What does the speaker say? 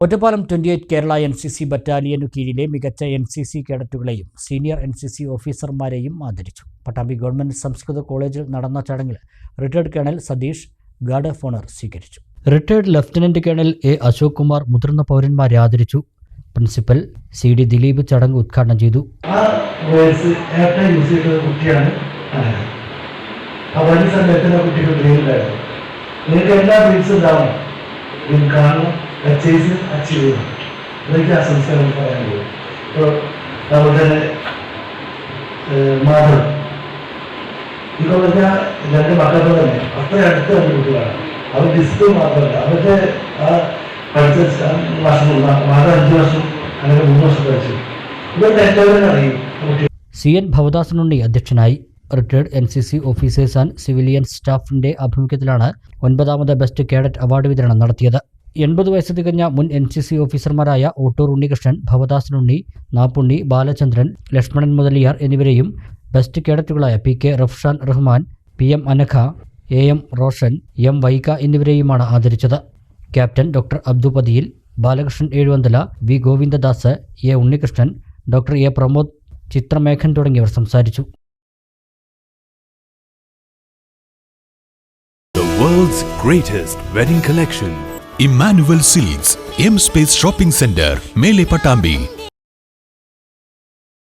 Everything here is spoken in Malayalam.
Ottapalam twenty eight Kerala N C C ബറ്റാലിയനു കീഴിലെ മികച്ച എൻ സി സി കേഡറ്റുകളെയും സീനിയർ എൻ സി സി ഓഫീസർമാരെയും ആദരിച്ചു പട്ടാമ്പി ഗവൺമെന്റ് സംസ്കൃത കോളേജിൽ നടന്ന ചടങ്ങിൽ retired colonel Satheesh guard of honour സ്വീകരിച്ചു retired lieutenant colonel A Ashok Kumar മുതിർന്ന പൗരന്മാരെ ആദരിച്ചു പ്രിൻസിപ്പൽ സി ഡി ദിലീപ് ചടങ്ങ് ഉദ്ഘാടനം ചെയ്തു കുട്ടിയാണ് എല്ലാ ഉണ്ടാവണം കാണണം അച്ചീവ് ചെയ്യണം അതൊക്കെ ആ സംസ്കാരം പറയാൻ പോകും ഇപ്പോൾ നമ്മുടെ മാധവ് ഇപ്പോൾ പറഞ്ഞാൽ രണ്ട് മക്കളുടെ തന്നെ അത്ര അടുത്ത രണ്ട് കുട്ടികളാണ് അവർ ഡിസ്ക് മാത്രമല്ല അവരുടെ ആ പഠിച്ച വർഷം അഞ്ച് വർഷം അല്ലെങ്കിൽ മൂന്ന് വർഷം പഠിച്ചു ഇവരുടെ സി എൻ ഭവദാസനുണ്ണി അധ്യക്ഷനായി retired N C C officers and civilian സ്റ്റാഫിന്റെ ആഭിമുഖ്യത്തിലാണ് ഒൻപതാമത് ബെസ്റ്റ് കേഡറ്റ് അവാർഡ് വിതരണം നടത്തിയത് എൺപത് വയസ്സ് തികഞ്ഞ മുൻ എൻ സി സി ഓഫീസർമാരായ ഓട്ടൂർ ഉണ്ണികൃഷ്ണൻ ഭവദാസനുണ്ണി നാപ്പുണ്ണി ബാലചന്ദ്രൻ ലക്ഷ്മണൻ മുതലിയാർ എന്നിവരെയും best കേഡറ്റുകളായ P K Rafshan Rahman P M Anagha A M Roshan M Vaika എന്നിവരെയുമാണ് ആദരിച്ചത്. Captain doctor അബ്ദുപതിയിൽ Balakrishnan Ezhuvanthala V Govindadas A Unnikrishnan doctor A Pramod Chithramekhan തുടങ്ങിയവർ സംസാരിച്ചു. The world's greatest wedding collection. Emmanuel Silks, M Space Shopping Center, Mele Patambi,